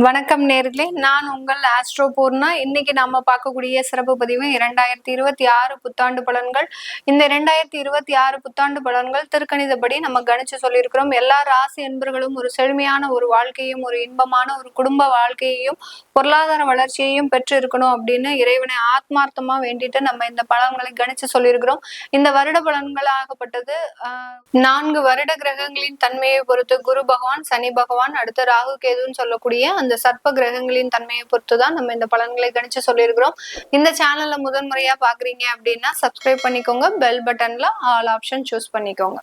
வணக்கம் நேர்களே. நான் உங்கள் ஆஸ்ட்ரோ பூர்ணா. இன்னைக்கு நாம பார்க்கக்கூடிய சிறப்பு பதிவு இரண்டாயிரத்தி இருபத்தி ஆறு புத்தாண்டு பலன்கள். இந்த இரண்டாயிரத்தி இருபத்தி ஆறு புத்தாண்டு பலன்கள் திருக்கணிதப்படி நம்ம கணிச்சு சொல்லியிருக்கிறோம். எல்லா ராசி என்பர்களும் ஒரு செழுமையான ஒரு வாழ்க்கையும் ஒரு இன்பமான ஒரு குடும்ப வாழ்க்கையையும் பொருளாதார வளர்ச்சியையும் பெற்று இருக்கணும் அப்படின்னு இறைவனை ஆத்மார்த்தமா வேண்டிட்டு நம்ம இந்த பலன்களை கணிச்சு சொல்லியிருக்கிறோம். இந்த வருட பலன்கள் ஆகப்பட்டது நான்கு வருட கிரகங்களின் தன்மையை பொறுத்து குரு பகவான் சனி பகவான் அடுத்து ராகு கேதுன்னு சொல்லக்கூடிய அந்த சர்ப்ப கிரகங்களின் தன்மையை பொறுத்து தான் நம்ம இந்த பலன்களை கணிச்சு சொல்லியிருக்கிறோம். இந்த சேனல்ல முதன்முறையா பாக்குறீங்க அப்படின்னா சப்ஸ்கிரைப் பண்ணிக்கோங்க பெல் பட்டன்ல ஆல் ஆப்ஷன் சூஸ் பண்ணிக்கோங்க.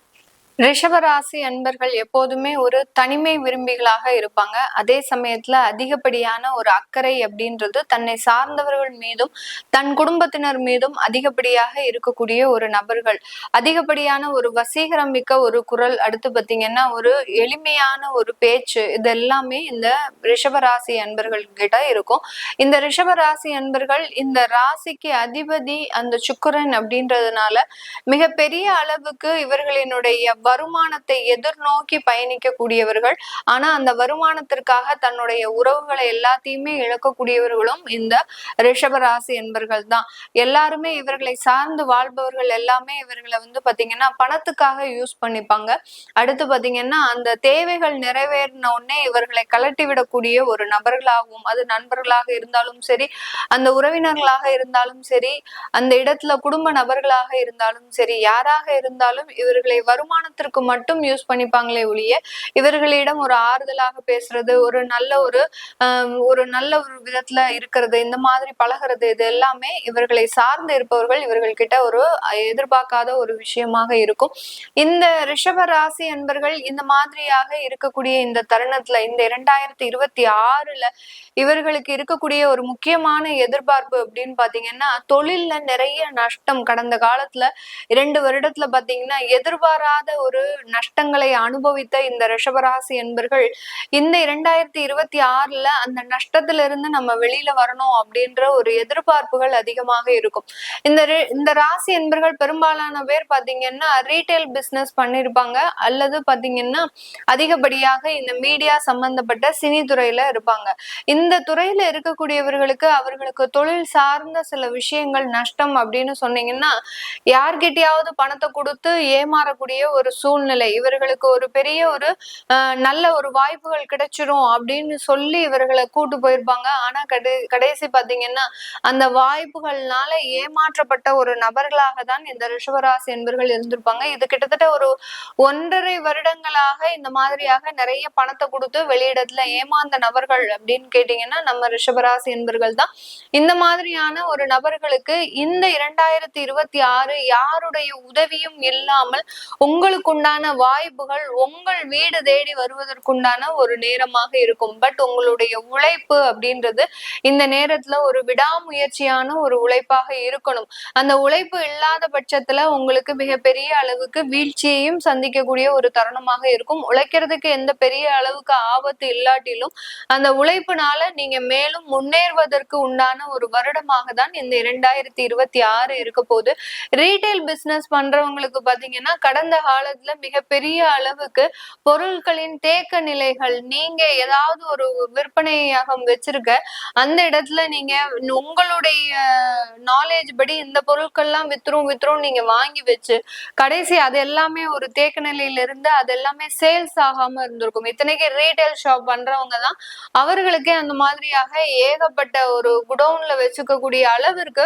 ரிஷபராசி அன்பர்கள் எப்போதுமே ஒரு தனிமை விரும்பிகளாக இருப்பாங்க. அதே சமயத்துல அதிகப்படியான ஒரு அக்கறை அப்படின்றது தன்னை சார்ந்தவர்கள் மீதும் தன் குடும்பத்தினர் மீதும் அதிகப்படியாக இருக்கக்கூடிய ஒரு நபர்கள். அதிகப்படியான ஒரு வசீகரம் மிக்க ஒரு குரல் அடுத்து பார்த்தீங்கன்னா ஒரு எளிமையான ஒரு பேச்சு இது எல்லாமே இந்த ரிஷபராசி அன்பர்கள் கிட்ட இருக்கும். இந்த ரிஷபராசி அன்பர்கள் இந்த ராசிக்கு அதிபதி அந்த சுக்கரன் அப்படின்றதுனால மிகப்பெரிய அளவுக்கு இவர்களினுடைய வருமானத்தை எதிர்நோக்கி பயணிக்கக்கூடியவர்கள். ஆனா அந்த வருமானத்திற்காக தன்னுடைய உறவுகளை எல்லாத்தையுமே இழக்கக்கூடியவர்களும் இந்த ரிஷபராசி என்பர்கள் தான். எல்லாருமே இவர்களை சார்ந்து வாழ்பவர்கள் எல்லாமே இவர்களை வந்து பாத்தீங்கன்னா பணத்துக்காக யூஸ் பண்ணிப்பாங்க. அடுத்து பாத்தீங்கன்னா அந்த தேவைகள் நிறைவேறின உடனே இவர்களை கலட்டி விடக்கூடிய ஒரு நபர்களாகவும் அது நண்பர்களாக இருந்தாலும் சரி அந்த உறவினர்களாக இருந்தாலும் சரி அந்த இடத்துல குடும்ப நபர்களாக இருந்தாலும் சரி யாராக இருந்தாலும் இவர்களை வருமானத்தை நோக்கத்திற்கு மட்டும் யூஸ் பண்ணிப்பாங்களே ஒழிய இவர்களிடம் ஒரு ஆறுதலாக பேசுறது ஒரு நல்ல ஒரு ஒரு நல்ல ஒரு விதத்துல இருக்கிறது இந்த மாதிரி பழகிறது இது எல்லாமே இவர்களை சார்ந்து இருப்பவர்கள் இவர்கள் கிட்ட ஒரு எதிர்பார்க்காத ஒரு விஷயமாக இருக்கும். இந்த ரிஷப ராசி என்பர்கள் இந்த மாதிரியாக இருக்கக்கூடிய இந்த தருணத்துல இந்த இரண்டாயிரத்தி இருபத்தி ஆறுல இவர்களுக்கு இருக்கக்கூடிய ஒரு முக்கியமான எதிர்பார்ப்பு அப்படின்னு பாத்தீங்கன்னா தொழில்ல நிறைய நஷ்டம் கடந்த காலத்துல இரண்டு வருடத்துல பாத்தீங்கன்னா எதிர்பாராத ஒரு நஷ்டங்களை அனுபவித்த இந்த ரிஷபராசி என்பர்கள் இந்த இரண்டாயிரத்தி இருபத்தி ஆறுல அந்த நஷ்டத்துல இருந்து நம்ம வெளியில வரணும் அப்படின்ற ஒரு எதிர்பார்ப்புகள் அதிகமாக இருக்கும். இந்த இந்த ராசி என்பர்கள் பெரும்பாலான பேர் பாத்தீங்கன்னா ரீட்டைல் பிசினஸ் பண்ணிருப்பாங்க. அல்லது பாத்தீங்கன்னா அதிகப்படியாக இந்த மீடியா சம்பந்தப்பட்ட சினி துறையில இருப்பாங்க. இந்த துறையில இருக்கக்கூடியவர்களுக்கு அவர்களுக்கு தொழில் சார்ந்த சில விஷயங்கள் நஷ்டம் அப்படின்னு சொன்னீங்கன்னா யார்கிட்டயாவது பணத்தை கொடுத்து ஏமாறக்கூடிய ஒரு ஒரு சூழ்நிலை இவர்களுக்கு ஒரு பெரிய ஒரு நல்ல ஒரு வாய்ப்புகள் கிடைச்சிரும் அப்படின்னு சொல்லி இவர்களை கூட்டு போயிருப்பாங்க. ஆனா கடை கடைசி பாத்தீங்கன்னா அந்த வாய்ப்புகள்னால ஏமாற்றப்பட்ட ஒரு நபர்களாக தான் இந்த ரிஷவராசி என்பர்கள் இருந்திருப்பாங்க. இது கிட்டத்தட்ட ஒரு ஒன்றரை வருடங்களாக இந்த மாதிரியாக நிறைய பணத்தை கொடுத்து வெளியிடத்துல ஏமாந்த நபர்கள் அப்படின்னு கேட்டீங்கன்னா நம்ம ரிஷபராசி என்பர்கள் தான். இந்த மாதிரியான ஒரு நபர்களுக்கு இந்த இரண்டாயிரத்தி இருபத்தி ஆறு யாருடைய உதவியும் இல்லாமல் உங்களுக்கு உங்களுக்குண்டான வாய்ப்புகள் உங்கள் வீடு தேடி வருவதற்குண்டான ஒரு நேரமாக இருக்கும். பட் உங்களுடைய உழைப்பு அப்படின்றது இந்த நேரத்துல ஒரு விடாமுயற்சியான ஒரு உழைப்பாக இருக்கணும். அந்த உழைப்பு இல்லாத பட்சத்துல உங்களுக்கு மிகப்பெரிய அளவுக்கு வீழ்ச்சியையும் சந்திக்கக்கூடிய ஒரு தருணமாக இருக்கும். உழைக்கிறதுக்கு எந்த பெரிய அளவுக்கு ஆபத்து இல்லாட்டிலும் அந்த உழைப்புனால நீங்க மேலும் முன்னேறுவதற்கு உண்டான ஒரு வருடமாக தான் இந்த இரண்டாயிரத்தி இருபத்தி ஆறு இருக்க போது ரீட்டைல் பிசினஸ் பண்றவங்களுக்கு பாத்தீங்கன்னா கடந்த கால காலத்துல மிகப்பெரிய அளவுக்கு பொருட்களின் தேக்க நிலைகள் நீங்க ஏதாவது ஒரு விற்பனையாக வச்சிருக்க அந்த இடத்துல நீங்க உங்களுடைய நாலேஜ் படி இந்த பொருட்கள்லாம் வித்துரும் வித்துரும் நீங்க வாங்கி வச்சு கடைசி அது எல்லாமே ஒரு தேக்க நிலையில இருந்து அது எல்லாமே சேல்ஸ் ஆகாம இருந்திருக்கும். இத்தனைக்கு ரீட்டைல் ஷாப் பண்றவங்க தான் அவர்களுக்கே அந்த மாதிரியாக ஏகப்பட்ட ஒரு குடோன்ல வச்சுக்கக்கூடிய அளவிற்கு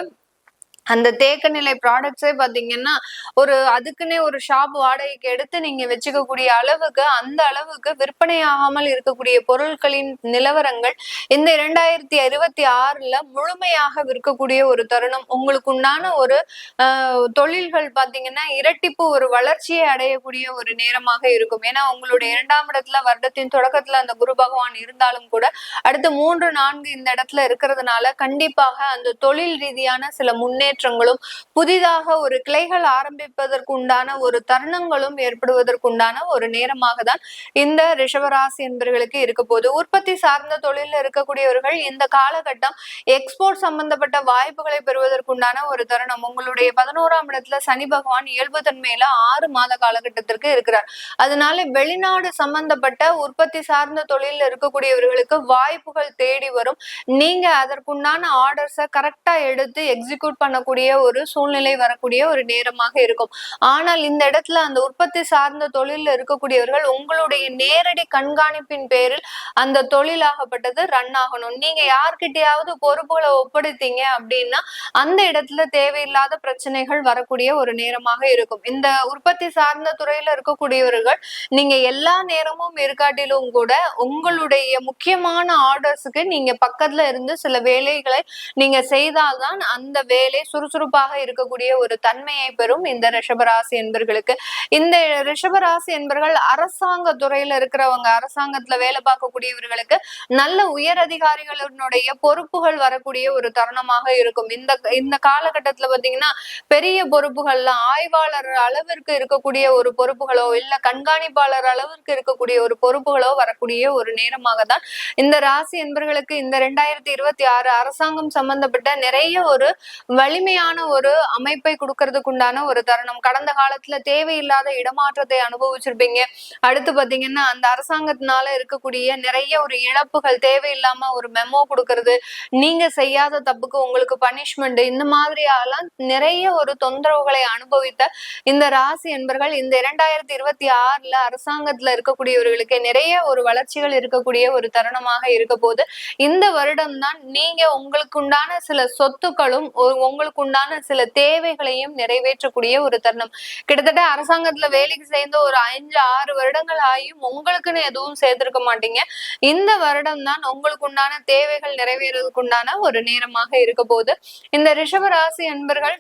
அந்த தேக்க நிலை ப்ராடக்ட்ஸே பாத்தீங்கன்னா ஒரு அதுக்குன்னே ஒரு ஷாப் வாடகைக்கு எடுத்து நீங்க வச்சுக்கக்கூடிய அளவுக்கு அந்த அளவுக்கு விற்பனை ஆகாமல் இருக்கக்கூடிய பொருட்களின் நிலவரங்கள் இந்த இரண்டாயிரத்தி இருபத்தி ஆறுல முழுமையாக விற்கக்கூடிய ஒரு தருணம். உங்களுக்கு உண்டான ஒரு ஆஹ், தொழில்கள் பாத்தீங்கன்னா இரட்டிப்பு ஒரு வளர்ச்சியை அடையக்கூடிய ஒரு நேரமாக இருக்கும். ஏன்னா உங்களுடைய இரண்டாம் இடத்துல வருடத்தின் தொடக்கத்துல அந்த குரு பகவான் இருந்தாலும் கூட அடுத்து மூன்று நான்கு இந்த இடத்துல இருக்கிறதுனால கண்டிப்பாக அந்த தொழில் ரீதியான சில முன்னேற்ற முன்னேற்றங்களும் புதிதாக ஒரு கிளைகள் ஆரம்பிப்பதற்கு உண்டான ஒரு தருணங்களும் ஏற்படுவதற்குண்டான ஒரு நேரமாக தான் இந்த ரிஷபராசி என்பவர்களுக்கு இருக்க போது உற்பத்தி சார்ந்த தொழிலில் இருக்கக்கூடியவர்கள் இந்த காலகட்டம் எக்ஸ்போர்ட் சம்பந்தப்பட்ட வாய்ப்புகளை பெறுவதற்குண்டான ஒரு தருணம். உங்களுடைய பதினோராம் இடத்துல சனி பகவான் இயல்பு தன்மையில ஆறு மாத காலகட்டத்திற்கு இருக்கிறார். அதனால வெளிநாடு சம்பந்தப்பட்ட உற்பத்தி சார்ந்த தொழிலில் இருக்கக்கூடியவர்களுக்கு வாய்ப்புகள் தேடி வரும். நீங்க அதற்குண்டான ஆர்டர்ஸை கரெக்டா எடுத்து எக்ஸிக்யூட் வரக்கூடிய ஒரு சூழ்நிலை வரக்கூடிய ஒரு நேரமாக இருக்கும். ஆனால் இந்த இடத்துல அந்த உற்பத்தி சார்ந்த தொழில இருக்கக்கூடியவர்கள் உங்களுடைய நேரடி கண்காணிப்பின் பேரில் அந்த தொழிலாகப்பட்டது ரன் ஆகணும். நீங்க யார்கிட்டயாவது பொறுப்புகளை ஒப்படைத்தீங்க அப்படின்னா அந்த இடத்துல தேவையில்லாத பிரச்சனைகள் வரக்கூடிய ஒரு நேரமாக இருக்கும். இந்த உற்பத்தி சார்ந்த துறையில இருக்கக்கூடியவர்கள் நீங்க எல்லா நேரமும் இருக்காட்டிலும் கூட உங்களுடைய முக்கியமான ஆர்டர்ஸுக்கு நீங்க பக்கத்துல இருந்து சில வேலைகளை நீங்க செய்தால்தான் அந்த வேலை சுறுசுறுப்பாக இருக்கக்கூடிய ஒரு தன்மையை பெறும் இந்த ரிஷபராசி என்பர்களுக்கு. இந்த ரிஷபராசி என்பர்கள் அரசாங்க துறையில இருக்கிறவங்க அரசாங்கத்துல வேலை பார்க்கக்கூடியவர்களுக்கு நல்ல உயர் அதிகாரிகளினுடைய பொறுப்புகள் வரக்கூடிய ஒரு தருணமாக இருக்கும். இந்த இந்த காலகட்டத்துல பாத்தீங்கன்னா பெரிய பொறுப்புகள்ல ஆய்வாளர் அளவிற்கு இருக்கக்கூடிய ஒரு பொறுப்புகளோ இல்ல கண்காணிப்பாளர் அளவிற்கு இருக்கக்கூடிய ஒரு பொறுப்புகளோ வரக்கூடிய ஒரு நேரமாக தான் இந்த ராசி என்பர்களுக்கு இந்த ரெண்டாயிரத்தி இருபத்தி ஆறு அரசாங்கம் சம்பந்தப்பட்ட நிறைய ஒரு எளிமையான ஒரு அமைப்பை கொடுக்கறதுக்கு உண்டான ஒரு தருணம். கடந்த காலத்துல தேவையில்லாத இடமாற்றத்தை அனுபவிச்சிருப்பீங்க. அடுத்து பாத்தீங்கன்னா அந்த அரசாங்கத்தினால இருக்கக்கூடிய நிறைய ஒரு இழப்புகள் தேவையில்லாம ஒரு மெமோ கொடுக்கறது நீங்க செய்யாத தப்புக்கு உங்களுக்கு பனிஷ்மெண்ட் இந்த மாதிரியாலாம் நிறைய ஒரு தொந்தரவுகளை அனுபவித்த இந்த ராசி என்பர்கள் இந்த இரண்டாயிரத்தி இருபத்தி ஆறுல அரசாங்கத்துல இருக்கக்கூடியவர்களுக்கு நிறைய ஒரு வளர்ச்சிகள் இருக்கக்கூடிய ஒரு தருணமாக இருக்க போது இந்த வருடம் தான் நீங்க உங்களுக்கு உண்டான சில சொத்துக்களும் உங்களுக்கு உண்டான சில தேவைகளையும் நிறைவேற்றக்கூடிய ஒரு தருணம். கிட்டத்தட்ட அரசாங்கத்துல வேலைக்கு சேர்ந்து ஒரு அஞ்சு ஆறு வருடங்கள் ஆகியும் உங்களுக்குன்னு எதுவும் சேர்த்திருக்க மாட்டீங்க. இந்த வருடம் தான் உங்களுக்கு உண்டான தேவைகள் நிறைவேறதுக்கு உண்டான ஒரு நேரமாக இருக்க போகுது. இந்த ரிஷபராசி என்பர்கள்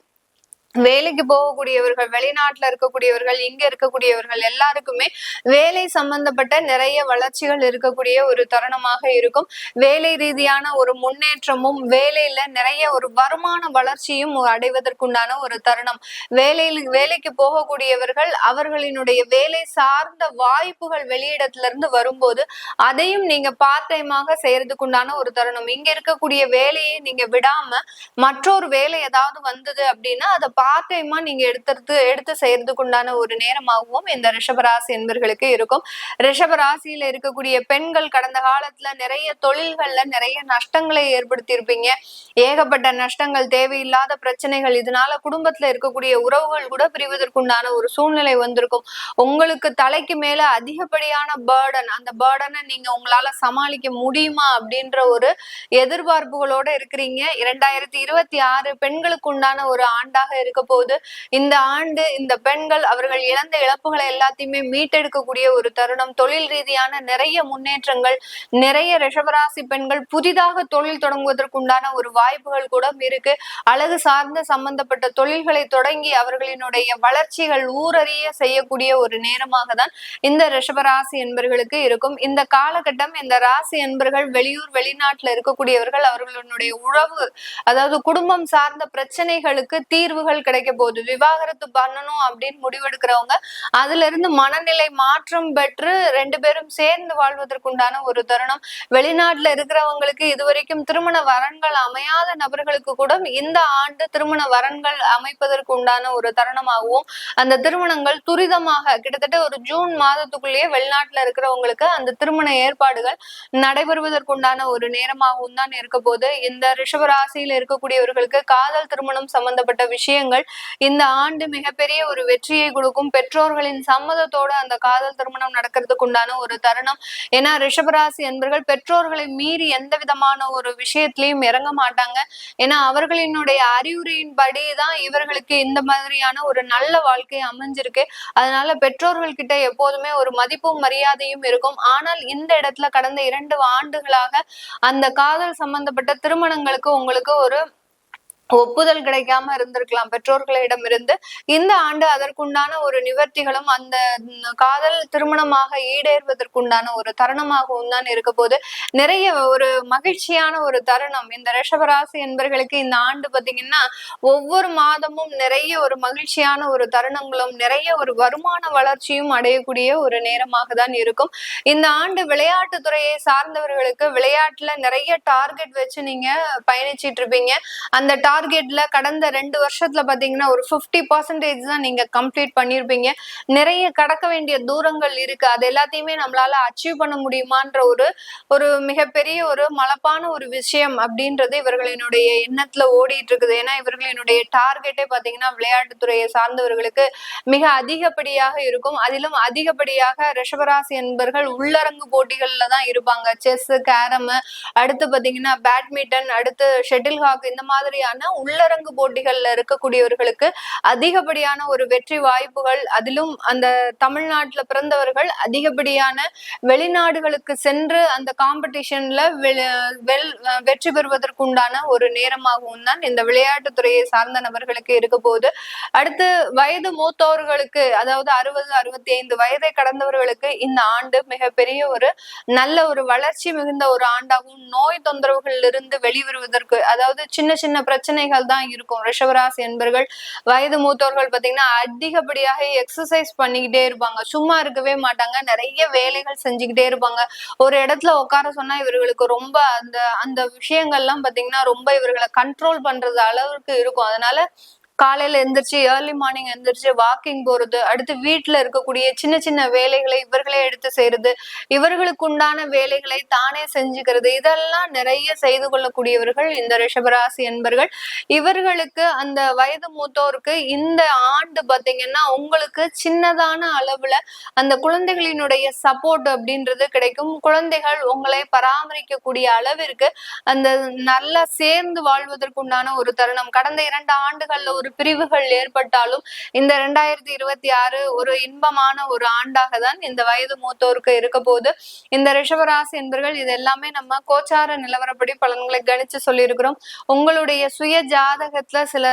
வேலைக்கு போகக்கூடியவர்கள் வெளிநாட்டுல இருக்கக்கூடியவர்கள் இங்க இருக்கக்கூடியவர்கள் எல்லாருக்குமே வேலை சம்பந்தப்பட்ட நிறைய வளர்ச்சிகள் இருக்கக்கூடிய ஒரு தருணமாக இருக்கும். வேலை ரீதியான ஒரு முன்னேற்றமும் வேலையில நிறைய ஒரு வருமான வளர்ச்சியும் அடைவதற்குண்டான ஒரு தருணம். வேலையில் வேலைக்கு போகக்கூடியவர்கள் அவர்களினுடைய வேலை சார்ந்த வாய்ப்புகள் வெளியிடத்துல இருந்து வரும்போது அதையும் நீங்க பார்ட் டைமாக செய்யறதுக்குண்டான ஒரு தருணம். இங்க இருக்கக்கூடிய வேலையை நீங்க விடாம மற்றொரு வேலை ஏதாவது வந்தது அப்படின்னா அதை பார்ட் டைமா நீங்க எடுத்துறது எடுத்து செய்யறதுக்கு உண்டான ஒரு நேரமாகவும் இந்த ரிஷபராசி என்பர்களுக்கு இருக்கும். ரிஷபராசியில இருக்கக்கூடிய பெண்கள் கடந்த காலத்துல நிறைய தொழில்கள்ல நிறைய நஷ்டங்களை ஏற்படுத்தி இருப்பீங்க ஏகப்பட்ட நஷ்டங்கள் தேவையில்லாத பிரச்சனைகள் இதனால குடும்பத்துல இருக்கக்கூடிய உறவுகள் கூட பிரிவதற்குண்டான ஒரு சூழ்நிலை வந்திருக்கும். உங்களுக்கு தலைக்கு மேல அதிகப்படியான பேர்டன் அந்த பேர்டனை நீங்க உங்களால சமாளிக்க முடியுமா அப்படின்ற ஒரு எதிர்பார்ப்புகளோட இருக்கிறீங்க. இரண்டாயிரத்தி இருபத்தி ஆறு பெண்களுக்கு உண்டான ஒரு ஆண்டாக இருக்கு இருக்க போது இந்த ஆண்டு இந்த பெண்கள் அவர்கள் இழந்த இழப்புகளை எல்லாத்தையுமே மீட்டெடுக்கக்கூடிய ஒரு தருணம். தொழில் ரீதியான நிறைய முன்னேற்றங்கள் நிறைய ரிஷபராசி பெண்கள் புதிதாக தொழில் தொடங்குவதற்குண்டான ஒரு வாய்ப்புகள் கூட இருக்கு. அழகு சார்ந்த சம்பந்தப்பட்ட தொழில்களை தொடங்கி அவர்களினுடைய வளர்ச்சிகள் ஊரறிய செய்யக்கூடிய ஒரு நேரமாக தான் இந்த ரிஷபராசி என்பர்களுக்கு இருக்கும். இந்த காலகட்டம் இந்த ராசி என்பர்கள் வெளியூர் வெளிநாட்டுல இருக்கக்கூடியவர்கள் அவர்களுடைய உறவு அதாவது குடும்பம் சார்ந்த பிரச்சனைகளுக்கு தீர்வுகள் கிடைக்க போகுது விவாகரத்து பண்ணணும் அப்படின்னு முடிவெடுக்கிறவங்க அதுல இருந்து மனநிலை மாற்றம் பெற்று ரெண்டு பேரும் சேர்ந்து வாழ்வதற்குண்டான ஒரு தருணம். வெளிநாட்டுல இருக்கிறவங்களுக்கு இதுவரைக்கும் திருமண வரன்கள் அமையாத நபர்களுக்கு கூட இந்த ஆண்டு திருமண வரன்கள் அமைப்பதற்கு உண்டான ஒரு தருணமாகவும் அந்த திருமணங்கள் துரிதமாக கிட்டத்தட்ட ஒரு ஜூன் மாதத்துக்குள்ளேயே வெளிநாட்டுல இருக்கிறவங்களுக்கு அந்த திருமண ஏற்பாடுகள் நடைபெறுவதற்குண்டான ஒரு நேரமாகவும் தான் இருக்க போது இந்த ரிஷபராசியில இருக்கக்கூடியவர்களுக்கு காதல் திருமணம் சம்பந்தப்பட்ட விஷயங்கள் விஷயங்கள் இந்த ஆண்டு மிகப்பெரிய ஒரு வெற்றியை கொடுக்கும் பெற்றோர்களின் சம்மதத்தோடு அந்த காதல் திருமணம் நடக்கிறதுக்கு உண்டான ஒரு தருணம். ஏன்னா ரிஷபராசி என்பர்கள் பெற்றோர்களை மீறி எந்த விதமான ஒரு விஷயத்திலையும் இறங்க மாட்டாங்க. ஏன்னா அவர்களினுடைய அறிவுரையின்படி தான் இவர்களுக்கு இந்த மாதிரியான ஒரு நல்ல வாழ்க்கை அமைஞ்சிருக்கு. அதனால பெற்றோர்கள் கிட்ட எப்போதுமே ஒரு மதிப்பும் மரியாதையும் இருக்கும். ஆனால் இந்த இடத்துல கடந்த இரண்டு ஆண்டுகளாக அந்த காதல் சம்பந்தப்பட்ட திருமணங்களுக்கு உங்களுக்கு ஒரு ஒப்புதல் கிடைக்காம இருந்திருக்கலாம். பெற்றோர்களிடம் இருந்து இந்த ஆண்டு அதற்குண்டான ஒரு நிவர்த்திகளும் அந்த காதல் திருமணமாக ஈடேறுவதற்குண்டான ஒரு தருணமாகவும் தான் இருக்க போது நிறைய ஒரு மகிழ்ச்சியான ஒரு தருணம். இந்த ரிஷபராசி என்பர்களுக்கு இந்த ஆண்டு பாத்தீங்கன்னா ஒவ்வொரு மாதமும் நிறைய ஒரு மகிழ்ச்சியான ஒரு தருணங்களும் நிறைய ஒரு வருமான வளர்ச்சியும் அடையக்கூடிய ஒரு நேரமாக தான் இருக்கும். இந்த ஆண்டு விளையாட்டு துறையை சார்ந்தவர்களுக்கு விளையாட்டுல நிறைய டார்கெட் வச்சு நீங்க பயணிச்சிட்டு இருப்பீங்க. அந்த டார்கெட்ல கடந்த ரெண்டு வருஷத்துல பாத்தீங்கன்னா ஒரு ஃபிஃப்டி பர்சன்டேஜ் தான் நீங்க கம்ப்ளீட் பண்ணிருப்பீங்க. நிறைய கடக்க வேண்டிய தூரங்கள் இருக்கு. அது எல்லாத்தையுமே நம்மளால அச்சீவ் பண்ண முடியுமான்ற ஒரு ஒரு மிகப்பெரிய ஒரு மலப்பான ஒரு விஷயம் அப்படின்றது இவர்களினுடைய எண்ணத்துல ஓடிட்டு இருக்குது ஏன்னா இவர்களினுடைய டார்கெட்டே பாத்தீங்கன்னா விளையாட்டுத்துறையை சார்ந்தவர்களுக்கு மிக அதிகப்படியாக இருக்கும். அதிலும் அதிகப்படியாக ரிஷபராசி என்பர்கள் உள்ளரங்கு போட்டிகள்ல தான் இருப்பாங்க. செஸ் கேரம் அடுத்து பாத்தீங்கன்னா பேட்மிண்டன் அடுத்து ஷெட்டில் ஹாக் இந்த மாதிரியான உள்ளரங்கு போட்டிகள்ல இருக்கக்கூடியவர்களுக்கு அதிகப்படியான ஒரு வெற்றி வாய்ப்புகள் அதிலும் அந்த தமிழ்நாட்டுல பிறந்தவர்கள் அதிகப்படியான வெளிநாடுகளுக்கு சென்று அந்த காம்படிஷன்ல வெற்றி பெறுவதற்குண்டான ஒரு நேரமாகவும் தான் இந்த விளையாட்டுத்துறையை சார்ந்த நபர்களுக்கு இருக்க போது அடுத்து வயது மூத்தவர்களுக்கு அதாவது அறுபது அறுபத்தி ஐந்து வயதை கடந்தவர்களுக்கு இந்த ஆண்டு மிகப்பெரிய ஒரு நல்ல ஒரு வளர்ச்சி மிகுந்த ஒரு ஆண்டாகவும் நோய் தொந்தரவுகளில் இருந்து வெளிவருவதற்கு அதாவது சின்ன சின்ன பிரச்சனை பிரச்சனைகள் தான் இருக்கும். ரிஷவராசி என்பர்கள் வயது மூத்தோர்கள் பாத்தீங்கன்னா அதிகப்படியாக எக்ஸசைஸ் பண்ணிக்கிட்டே இருப்பாங்க. சும்மா இருக்கவே மாட்டாங்க. நிறைய வேலைகள் செஞ்சுக்கிட்டே இருப்பாங்க. ஒரு இடத்துல உட்கார சொன்னா இவர்களுக்கு ரொம்ப அந்த அந்த விஷயங்கள்லாம் பாத்தீங்கன்னா ரொம்ப இவர்களை கண்ட்ரோல் பண்றது அளவுக்கு இருக்கும். அதனால காலையில எந்திரிச்சு ஏர்லி மார்னிங் எந்திரிச்சு வாக்கிங் போறது அடுத்து வீட்டுல இருக்கக்கூடிய சின்ன சின்ன வேலைகளை இவர்களே எடுத்து செய்யறது இவர்களுக்கு உண்டான வேலைகளை தானே செஞ்சுக்கிறது இதெல்லாம் நிறைய செய்து கொள்ளக்கூடியவர்கள் இந்த ரிஷபராசி என்பர்கள். இவர்களுக்கு அந்த வயது மூத்தோருக்கு இந்த ஆண்டு பாத்தீங்கன்னா உங்களுக்கு சின்னதான அளவுல அந்த குழந்தைகளினுடைய சப்போர்ட் அப்படின்றது கிடைக்கும். குழந்தைகள் உங்களை பராமரிக்கக்கூடிய அளவிற்கு அந்த நல்லா சேர்ந்து வாழ்வதற்குண்டான ஒரு தருணம். கடந்த இரண்டு ஆண்டுகள்ல ஒரு பிரிவுகள் ஏற்பட்டாலும் இந்த ரெண்டாயிரத்தி இருபத்தி ஆறு ஒரு இன்பமான ஒரு ஆண்டாக தான் இந்த வயது மூத்தோருக்கு இருக்க போது இந்த ரிஷபராசி என்பர்கள் இது எல்லாமே நம்ம கோச்சார நிலவரப்படி பலன்களை கணிச்சு சொல்லியிருக்கிறோம். உங்களுடைய சுய ஜாதகத்துல சில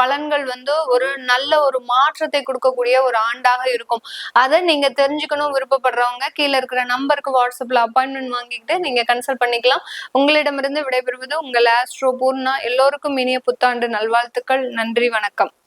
பலன்கள் வந்து ஒரு நல்ல ஒரு மாற்றத்தை கொடுக்கக்கூடிய ஒரு ஆண்டாக இருக்கும். அதை நீங்க தெரிஞ்சுக்கணும் விருப்பப்படுறவங்க கீழே இருக்கிற நம்பருக்கு வாட்ஸ்அப்ல அப்பாயின்மெண்ட் வாங்கிக்கிட்டு நீங்க கன்சல்ட் பண்ணிக்கலாம். உங்களிடமிருந்து விடைபெறுவது உங்கள் ஆஸ்ட்ரோ பூர்ணா. எல்லோருக்கும் இனிய புத்தாண்டு நல்வாழ்த்துக்கள். நன்றி. நன்றி வணக்கம்.